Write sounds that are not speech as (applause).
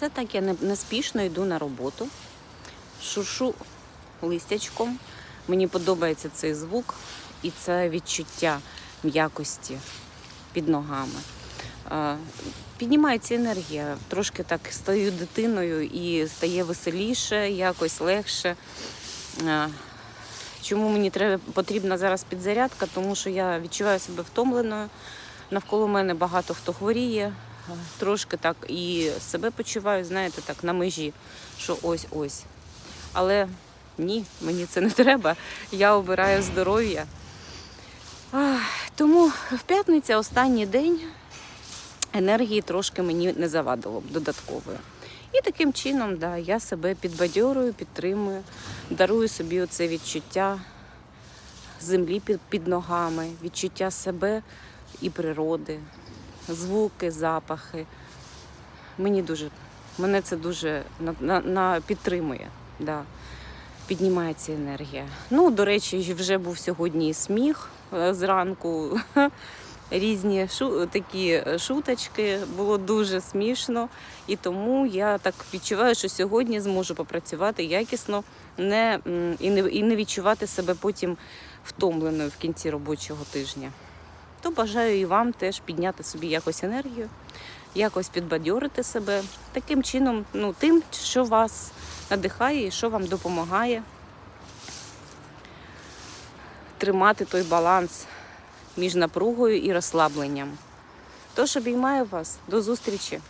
Це так я не- неспішно йду на роботу, шуршу листячком. Мені подобається цей звук і це відчуття м'якості під ногами. Піднімається енергія, трошки так стаю дитиною і стає веселіше, якось легше. Чому мені треба потрібна зараз підзарядка? Тому що я відчуваю себе втомленою. Навколо мене багато хто хворіє, трошки так і себе почуваю, знаєте, так на межі, що ось-ось. Але ні, мені це не треба. Я обираю здоров'я. Тому в п'ятниця останній день енергії трошки мені не завадило додаткової. І таким чином, да, я себе підбадьорую, підтримую, дарую собі оце відчуття землі під ногами, відчуття себе і природи, звуки, запахи. Мені дуже, мене це дуже на, на, на підтримує. Да. Піднімається енергія. Ну, до речі, вже був сьогодні сміх е, зранку. (laughs) Різні шу, такі шуточки, було дуже смішно, і тому я так відчуваю, що сьогодні зможу попрацювати якісно не, і, не, і не відчувати себе потім втомленою в кінці робочого тижня. То бажаю і вам теж підняти собі якось енергію, якось підбадьорити себе таким чином, ну, тим, що вас надихає і що вам допомагає тримати той баланс між напругою і розслабленням. Тож обіймаю вас. До зустрічі!